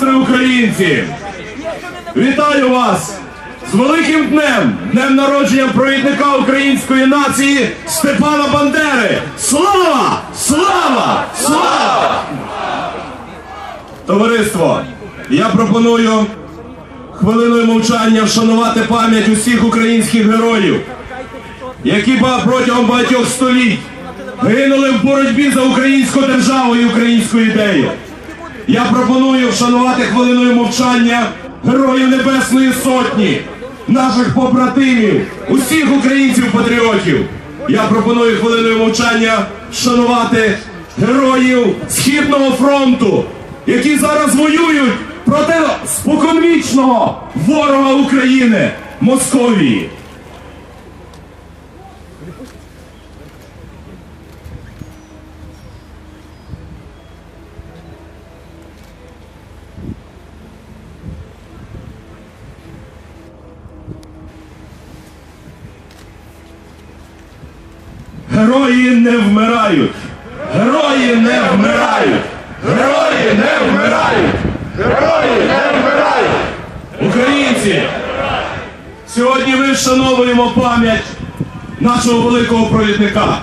сестри українці! Вітаю вас з великим днем, днем народження провідника української нації Степана Бандери! Слава! Слава! Слава! Товариство, я пропоную хвилиною мовчання вшанувати пам'ять усіх українських героїв, які протягом багатьох століть гинули в боротьбі за українську державу і українську ідею. Я пропоную вшанувати хвилиною мовчання героїв Небесної Сотні, наших побратимів, усіх українців-патріотів. Я пропоную хвилиною мовчання вшанувати героїв Східного фронту, які зараз воюють проти споконвічного ворога України Московії. Герої не вмирають! Герої не вмирають! Герої не вмирають! Герої не вмирають! Українці! Сьогодні ми вшановуємо пам'ять нашого великого провідника,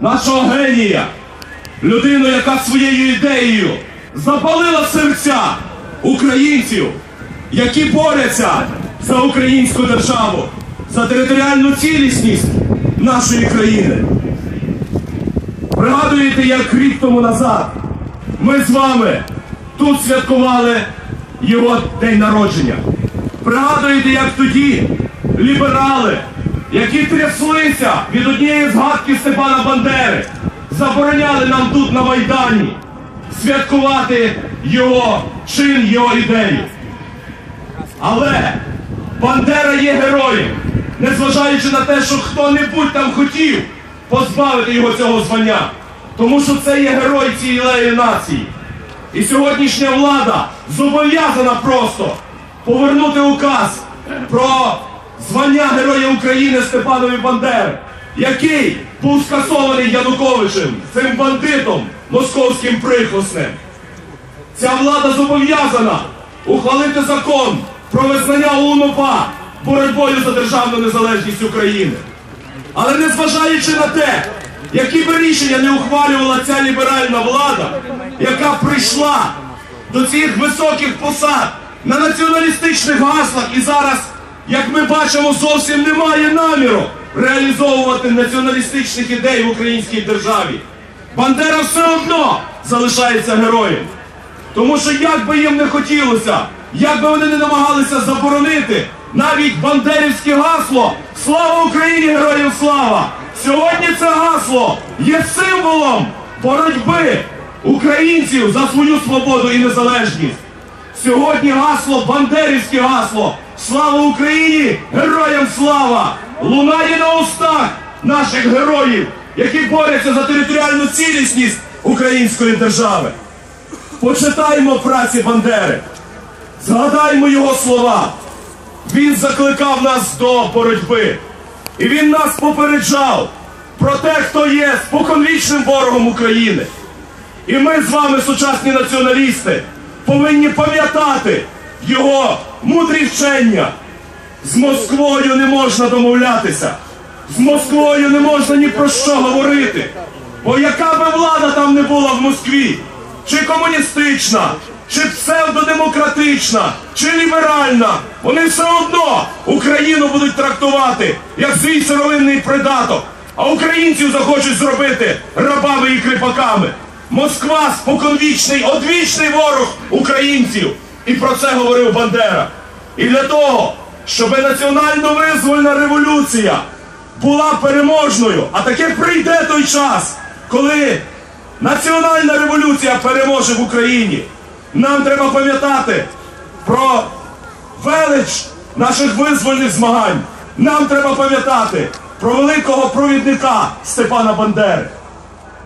нашого генія, людину, яка своєю ідеєю запалила серця українців, які борються за українську державу, за територіальну цілісність нашої країни. Пригадуєте, як рік тому назад ми з вами тут святкували його день народження. Пригадуєте, як тоді ліберали, які тряслися від однієї згадки Степана Бандери, забороняли нам тут на Майдані святкувати його чин, його ідею. Але Бандера є героєм, незважаючи на те, що хто-небудь там хотів позбавити його цього звання. Тому що це є герой цієї нації. І сьогоднішня влада зобов'язана просто повернути указ про звання Героя України Степанові Бандери, який був скасований Януковичем, цим бандитом, московським прихвостнем. Ця влада зобов'язана ухвалити закон про визнання УНОПА боротьбою за державну незалежність України. Але незважаючи на те, які би рішення не ухвалювала ця ліберальна влада, яка прийшла до цих високих посад на націоналістичних гаслах і зараз, як ми бачимо, зовсім немає наміру реалізовувати націоналістичних ідей в українській державі. Бандера все одно залишається героєм. Тому що як би їм не хотілося, як би вони не намагалися заборонити навіть бандерівське гасло Слава Україні! Героям слава! Сьогодні це гасло є символом боротьби українців за свою свободу і незалежність. Сьогодні гасло, бандерівське гасло Слава Україні! Героям слава! Лунає на устах наших героїв, які борються за територіальну цілісність української держави. Почитаймо праці Бандери, згадаймо його слова. Він закликав нас до боротьби. І він нас попереджав про те, хто є споконвічним ворогом України. І ми з вами, сучасні націоналісти, повинні пам'ятати його мудрі вчення. З Москвою не можна домовлятися. З Москвою не можна ні про що говорити. Бо яка би влада там не була в Москві, чи комуністична, чи псевдодемократична, чи ліберальна, вони все одно Україну будуть трактувати як свій сировинний придаток, а українців захочуть зробити рабами і кріпаками. Москва споконвічний, одвічний ворог українців. І про це говорив Бандера. І для того, щоб національно-визвольна революція була переможною, а таке прийде той час, коли національна революція переможе в Україні. Нам треба пам'ятати про велич наших визвольних змагань. Нам треба пам'ятати про великого провідника Степана Бандери.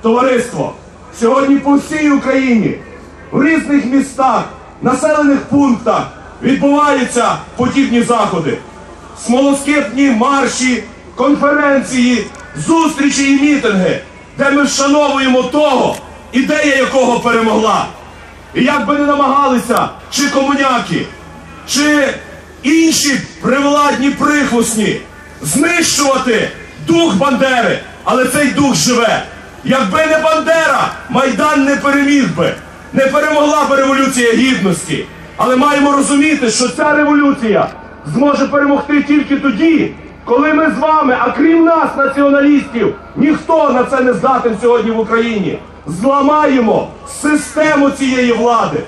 Товариство, сьогодні по всій Україні, в різних містах, населених пунктах відбуваються подібні заходи. Смолоскипні марші, конференції, зустрічі і мітинги, де ми вшановуємо того, ідея якого перемогла. І як би не намагалися, чи комуняки, чи інші привладні прихвостні знищувати дух Бандери, але цей дух живе. Якби не Бандера, Майдан не переміг би, не перемогла би революція гідності. Але маємо розуміти, що ця революція зможе перемогти тільки тоді, коли ми з вами, а крім нас, націоналістів, ніхто на це не здатен сьогодні в Україні. Зламаємо систему цієї влади.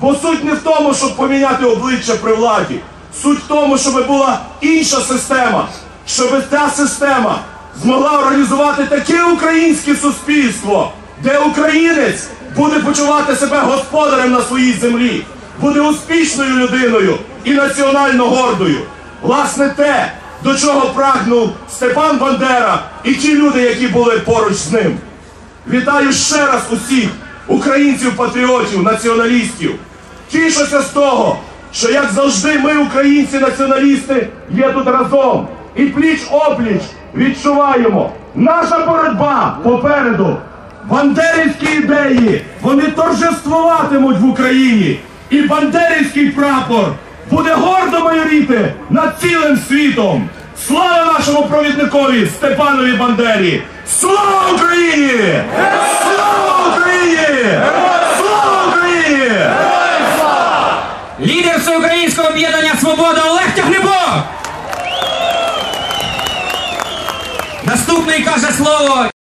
Бо суть не в тому, щоб поміняти обличчя при владі. Суть в тому, щоб була інша система, щоб ця система змогла організувати таке українське суспільство, де українець буде почувати себе господарем на своїй землі, буде успішною людиною і національно гордою. Власне, те, до чого прагнув Степан Бандера і ті люди, які були поруч з ним. Вітаю ще раз усіх українців, патріотів, націоналістів. Тішуся з того, що як завжди ми, українці, націоналісти, є тут разом і пліч опліч відчуваємо. Наша боротьба попереду. Бандерівські ідеї вони торжествуватимуть в Україні. І бандерівський прапор буде гордо майоріти над цілим світом. Слава нашому провідникові Степанові Бандері! Слава Україні! Слава Україні! Наступний каже слово